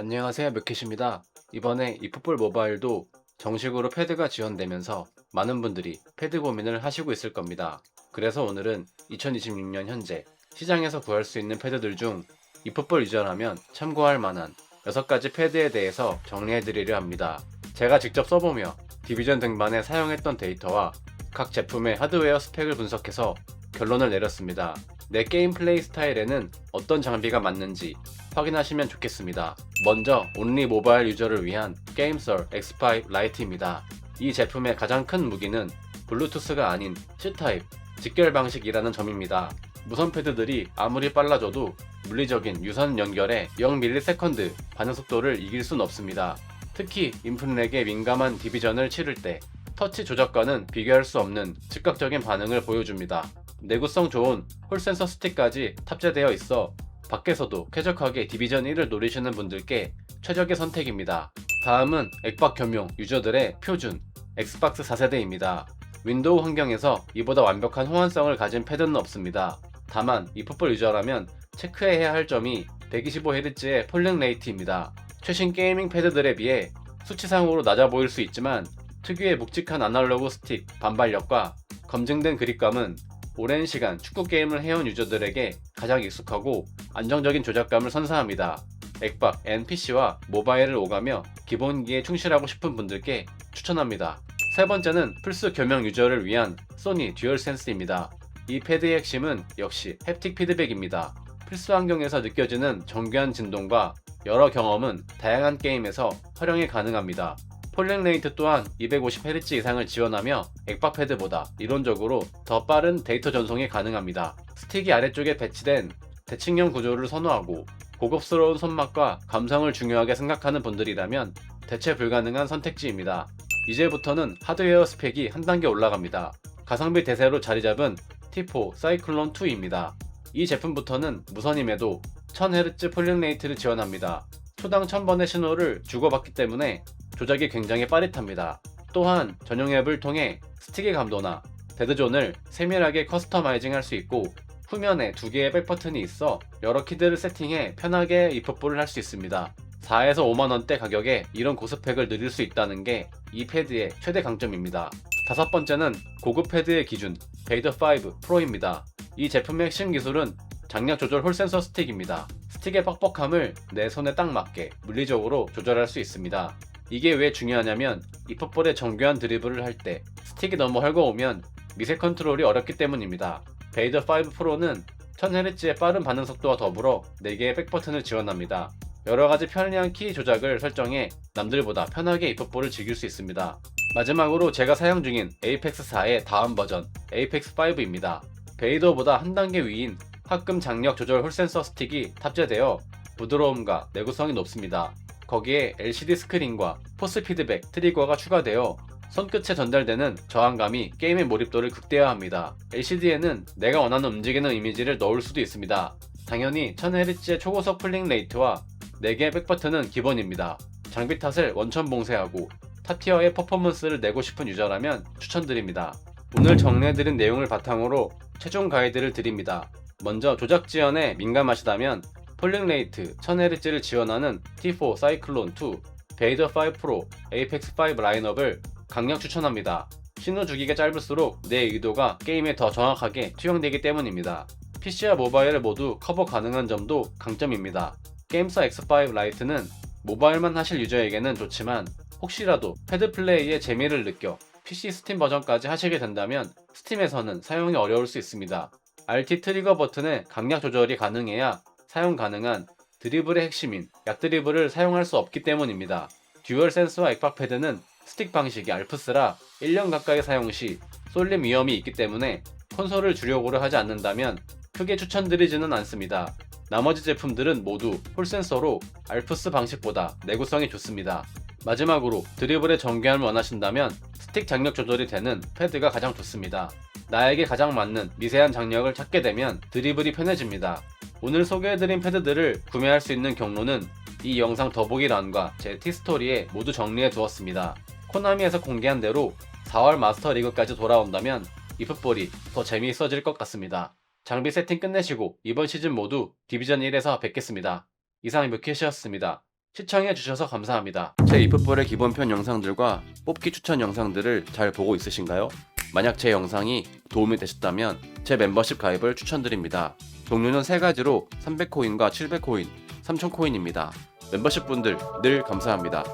안녕하세요 뮤켓입니다. 이번에 이풋볼 모바일도 정식으로 패드가 지원되면서 많은 분들이 패드 고민을 하시고 있을 겁니다. 그래서 오늘은 2026년 현재 시장에서 구할 수 있는 패드들 중 이풋볼 유저라면 참고할 만한 6가지 패드에 대해서 정리해 드리려 합니다. 제가 직접 써보며 디비전 등반에 사용했던 데이터와 각 제품의 하드웨어 스펙을 분석해서 결론을 내렸습니다. 내 게임 플레이 스타일에는 어떤 장비가 맞는지 확인하시면 좋겠습니다. 먼저 온리 모바일 유저를 위한 게임썰 X5 라이트입니다. 이 제품의 가장 큰 무기는 블루투스가 아닌 C타입 직결 방식이라는 점입니다. 무선 패드들이 아무리 빨라져도 물리적인 유선 연결에 0ms 반응 속도를 이길 순 없습니다. 특히 인풋렉에 민감한 디비전을 치를 때 터치 조작과는 비교할 수 없는 즉각적인 반응을 보여줍니다. 내구성 좋은 홀 센서 스틱까지 탑재되어 있어 밖에서도 쾌적하게 디비전 1을 노리시는 분들께 최적의 선택입니다. 다음은 액박 겸용 유저들의 표준 엑스박스 4세대입니다. 윈도우 환경에서 이보다 완벽한 호환성을 가진 패드는 없습니다. 다만 이 풋볼 유저라면 체크해야 할 점이 125Hz의 폴링 레이트입니다. 최신 게이밍 패드들에 비해 수치상으로 낮아 보일 수 있지만 특유의 묵직한 아날로그 스틱 반발력과 검증된 그립감은 오랜 시간 축구 게임을 해온 유저들에게 가장 익숙하고 안정적인 조작감을 선사합니다. 액박, NPC와 모바일을 오가며 기본기에 충실하고 싶은 분들께 추천합니다. 세 번째는 플스 겸용 유저를 위한 소니 듀얼센스입니다. 이 패드의 핵심은 역시 햅틱 피드백입니다. 플스 환경에서 느껴지는 정교한 진동과 여러 경험은 다양한 게임에서 활용이 가능합니다. 폴링 레이트 또한 250Hz 이상을 지원하며 액박 패드보다 이론적으로 더 빠른 데이터 전송이 가능합니다. 스틱이 아래쪽에 배치된 대칭형 구조를 선호하고 고급스러운 손맛과 감성을 중요하게 생각하는 분들이라면 대체 불가능한 선택지입니다. 이제부터는 하드웨어 스펙이 한 단계 올라갑니다. 가성비 대세로 자리 잡은 T4 사이클론 2입니다. 이 제품부터는 무선임에도 1000Hz 폴링 레이트를 지원합니다. 초당 1000번의 신호를 주고받기 때문에 조작이 굉장히 빠릿합니다. 또한 전용 앱을 통해 스틱의 감도나 데드존을 세밀하게 커스터마이징 할 수 있고 후면에 두 개의 백 버튼이 있어 여러 키들을 세팅해 편하게 이풋볼을 할수 있습니다. 4에서 5만원대 가격에 이런 고스펙을 누릴 수 있다는 게 이 패드의 최대 강점입니다. 다섯 번째는 고급 패드의 기준 베이더 5 프로입니다. 이 제품의 핵심 기술은 장력 조절 홀 센서 스틱입니다. 스틱의 뻑뻑함을 내 손에 딱 맞게 물리적으로 조절할 수 있습니다. 이게 왜 중요하냐면 이 풋볼의 정교한 드리블을 할 때 스틱이 너무 헐거우면 미세 컨트롤이 어렵기 때문입니다. 베이더 5 프로는 1000Hz의 빠른 반응 속도와 더불어 4개의 백 버튼을 지원합니다. 여러가지 편리한 키 조작을 설정해 남들보다 편하게 이 풋볼을 즐길 수 있습니다. 마지막으로 제가 사용 중인 에이펙스 4의 다음 버전 에이펙스 5입니다. 베이더보다 한 단계 위인 합금 장력 조절 홀 센서 스틱이 탑재되어 부드러움과 내구성이 높습니다. 거기에 LCD 스크린과 포스 피드백 트리거가 추가되어 손끝에 전달되는 저항감이 게임의 몰입도를 극대화합니다. LCD에는 내가 원하는 움직이는 이미지를 넣을 수도 있습니다. 당연히 1000Hz의 초고속 플링 레이트와 4개의 백버튼은 기본입니다. 장비 탓을 원천 봉쇄하고 탑티어의 퍼포먼스를 내고 싶은 유저라면 추천드립니다. 오늘 정리해드린 내용을 바탕으로 최종 가이드를 드립니다. 먼저 조작 지연에 민감하시다면 폴링 레이트 1000Hz를 지원하는 T4 사이클론 2, 베이더 5 프로, 에이펙스 5 라인업을 강력 추천합니다. 신호 주기가 짧을수록 내 의도가 게임에 더 정확하게 투영되기 때문입니다. PC와 모바일을 모두 커버 가능한 점도 강점입니다. 게임사 X5 라이트는 모바일만 하실 유저에게는 좋지만 혹시라도 패드 플레이의 재미를 느껴 PC 스팀 버전까지 하시게 된다면 스팀에서는 사용이 어려울 수 있습니다. RT 트리거 버튼의 강약 조절이 가능해야 사용 가능한 드리블의 핵심인 약 드리블을 사용할 수 없기 때문입니다. 듀얼 센스와 액박 패드는 스틱 방식이 알프스라 1년 가까이 사용 시 쏠림 위험이 있기 때문에 콘솔을 주력으로 하지 않는다면 크게 추천드리지는 않습니다. 나머지 제품들은 모두 홀 센서로 알프스 방식보다 내구성이 좋습니다. 마지막으로 드리블의 정교함을 원하신다면 스틱 장력 조절이 되는 패드가 가장 좋습니다. 나에게 가장 맞는 미세한 장력을 찾게 되면 드리블이 편해집니다. 오늘 소개해드린 패드들을 구매할 수 있는 경로는 이 영상 더보기란과 제 티스토리에 모두 정리해 두었습니다. 코나미에서 공개한 대로 4월 마스터 리그까지 돌아온다면 이풋볼이 더 재미있어질 것 같습니다. 장비 세팅 끝내시고 이번 시즌 모두 디비전 1에서 뵙겠습니다. 이상 뮤켓이었습니다. 시청해주셔서 감사합니다. 제 이풋볼의 기본편 영상들과 뽑기 추천 영상들을 잘 보고 있으신가요? 만약 제 영상이 도움이 되셨다면 제 멤버십 가입을 추천드립니다. 종류는 세 가지로 300코인과 700코인, 3000코인입니다. 멤버십 분들 늘 감사합니다.